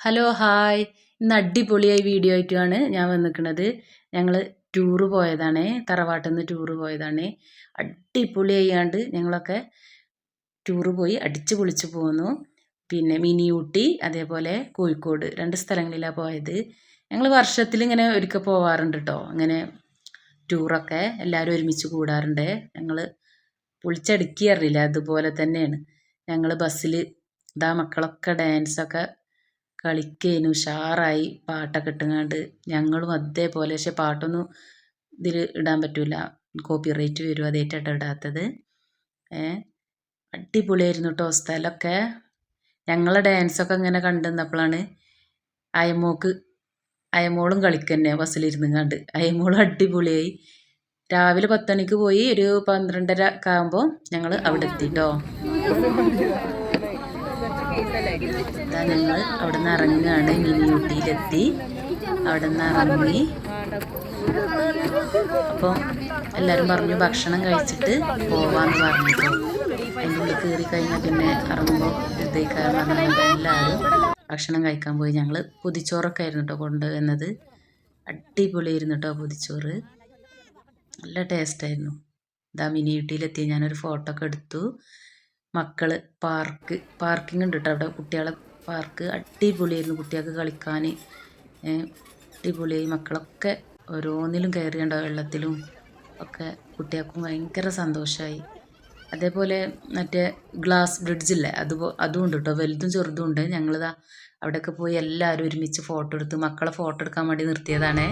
Hello hi ഇന്ന് അടിപൊളിയായി video ആയിട്ടുമാണ് ഞാൻ വന്നിരിക്കുന്നത് ഞങ്ങൾ ടൂറ് പോയതാണ്. തറവാട്ടിൽ നിന്ന് ടൂറ് പോയതാണ്. അടിപൊളിയായാണ്ട് ഞങ്ങളൊക്കെ ടൂറ് പോയി അടിച്ചു പൊളിച്ച് പോന്നു. പിന്നെ മിനി ഊട്ടി അതേപോലെ കോഴിക്കോട് രണ്ട് സ്ഥലങ്ങളിലാണ് പോയത്. ഞങ്ങൾ വർഷത്തിൽ ഇങ്ങനെ ഒരിക്കൽ പോവാറുണ്ട് കേട്ടോ അങ്ങനെ ടൂറൊക്കെ എല്ലാവരും ഒരുമിച്ച് കൂടാറുണ്ട്. ഞങ്ങൾ പൊളിച്ചടുക്കി അറിയില്ല. അതുപോലെ തന്നെയാണ്. ഞങ്ങൾ ബസ്സിൽ ഇതാ മക്കളൊക്കെ ഡാൻസൊക്കെ കളിക്കേനു ഉഷാറായി പാട്ടൊക്കെ ഇട്ടുങ്ങാണ്ട് ഞങ്ങളും അതേപോലെ. പക്ഷെ പാട്ടൊന്നും ഇതിൽ ഇടാൻ പറ്റില്ല കോപ്പി റേറ്റ് വരും അതേറ്റാട്ടോ ഇടാത്തത്. ഏ? അടിപൊളിയായിരുന്നു കേട്ടോ സ്ഥലമൊക്കെ ഞങ്ങളെ ഡാൻസൊക്കെ ഇങ്ങനെ കണ്ടു അയമോക്ക് അയമോളും കളിക്കന്നെ ബസ്സിലിരുന്നുങ്ങാണ്ട്. അയമോളും അടിപൊളിയായി. രാവിലെ പത്തണിക്ക് പോയി ഒരു പന്ത്രണ്ടര ഒക്കെ ആകുമ്പോൾ ഞങ്ങൾ അവിടെ എത്തിട്ടോ ഞങ്ങൾ അവിടെ നിന്ന് ഇറങ്ങുകയാണ്. ഇനി ഊട്ടിയിലെത്തി. അവിടെ നിന്ന് ഇറങ്ങി. അപ്പോൾ എല്ലാവരും പറഞ്ഞു ഭക്ഷണം കഴിച്ചിട്ട് പോവാന്ന് പറഞ്ഞിട്ടോ. അതിന്റെ ഉള്ളിൽ കയറി കഴിഞ്ഞാൽ പിന്നെ ഇറങ്ങുമ്പോൾ എല്ലാവരും ഭക്ഷണം കഴിക്കാൻ പോയി. ഞങ്ങൾ പുതിച്ചോറൊക്കെ ആയിരുന്നു കേട്ടോ കൊണ്ടുവന്നത്. അടിപൊളിയായിരുന്നു കേട്ടോ പുതിച്ചോറ്. നല്ല ടേസ്റ്റായിരുന്നു ഇതാ മിനി ഊട്ടിയിലെത്തി. ഞാനൊരു ഫോട്ടോ ഒക്കെ എടുത്തു. മക്കൾ പാർക്ക് പാർക്കിംഗ് ഉണ്ട് കേട്ടോ അവിടെ കുട്ടികളെ പാർക്ക്. അടിപൊളിയായിരുന്നു കുട്ടികൾക്ക് കളിക്കാൻ അടിപൊളിയായി. മക്കളൊക്കെ ഓരോന്നിലും കയറിയുണ്ടോ വെള്ളത്തിലും. ഒക്കെ കുട്ടികൾക്കും ഭയങ്കര സന്തോഷമായി അതേപോലെ മറ്റേ ഗ്ലാസ് ബ്രിഡ്ജില്ലേ അത് അതും ഉണ്ട് കേട്ടോ വലുതും ചെറുതും ഉണ്ട്. ഞങ്ങളിതാ അവിടെയൊക്കെ പോയി എല്ലാവരും ഒരുമിച്ച് ഫോട്ടോ എടുത്ത് മക്കളെ ഫോട്ടോ എടുക്കാൻ വേണ്ടി നിർത്തിയതാണേ.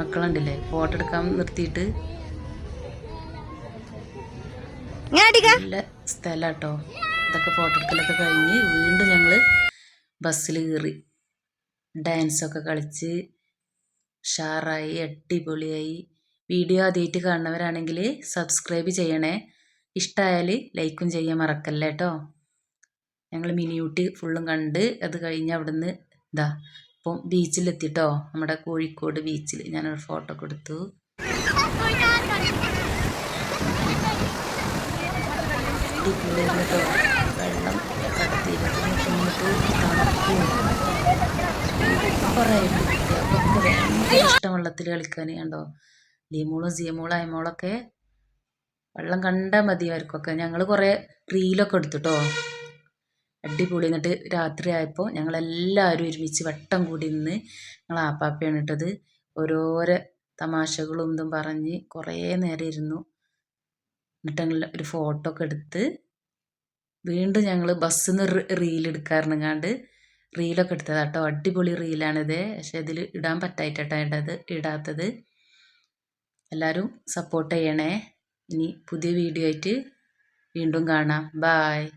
മക്കളുണ്ടല്ലേ? ഫോട്ടോ എടുക്കാൻ നിർത്തിയിട്ട് നല്ല സ്ഥലം കേട്ടോ ഇതൊക്കെ ഫോട്ടോ എടുക്കലൊക്കെ കഴിഞ്ഞ് വീണ്ടും ഞങ്ങൾ ബസ്സിൽ കയറി. ഡാൻസൊക്കെ കളിച്ച് ഷാറായി അടിപൊളിയായി. വീഡിയോ ആദ്യമായിട്ട് കാണുന്നവരാണെങ്കിൽ സബ്സ്ക്രൈബ് ചെയ്യണേ. ഇഷ്ടമായാൽ ലൈക്കും ചെയ്യാൻ മറക്കല്ലേ കേട്ടോ ഞങ്ങൾ മിനി ഊട്ടി ഫുള്ളും കണ്ട് അത് കഴിഞ്ഞ് അവിടുന്ന് ഇതാ ഇപ്പം ബീച്ചിലെത്തിട്ടോ. നമ്മുടെ കോഴിക്കോട് ബീച്ചിൽ ഞാനൊരു ഫോട്ടോ കൊടുത്തു. അടിപൊളിയായിരുന്നു കേട്ടോ വെള്ളം കടത്തിയിട്ട് കുറേ വെള്ളത്തിൽ കളിക്കാൻ കണ്ടോ? ലിമോളും സിയമോളും അയമോളൊക്കെ വെള്ളം കണ്ടാൽ മതി അവർക്കൊക്കെ. ഞങ്ങൾ കുറേ റീലൊക്കെ എടുത്തു കേട്ടോ അടിപൊളി. എന്നിട്ട് രാത്രി ആയപ്പോൾ ഞങ്ങളെല്ലാവരും ഒരുമിച്ച് വട്ടം കൂടി നിന്ന് ഞങ്ങൾ ആപ്പാപ്പയാണ് ഇട്ടത്. ഓരോരോ തമാശകളും ഇതും പറഞ്ഞ് കുറേ നേരം ഇരുന്നു. എന്നിട്ട് ഞങ്ങൾ ഒരു ഫോട്ടോ ഒക്കെ എടുത്ത് വീണ്ടും ഞങ്ങൾ ബസ്സിൽ നിന്ന് റീൽ എടുക്കാറുണ്ടെങ്കാണ്ട് റീലൊക്കെ എടുത്തത് കേട്ടോ. അടിപൊളി റീലാണിത് പക്ഷെ ഇതിൽ ഇടാൻ പറ്റായിട്ടാണ് ഇടത് ഇടാത്തത്. എല്ലാവരും സപ്പോർട്ട് ചെയ്യണേ. ഇനി പുതിയ വീഡിയോ ആയിട്ട് വീണ്ടും കാണാം. ബായ്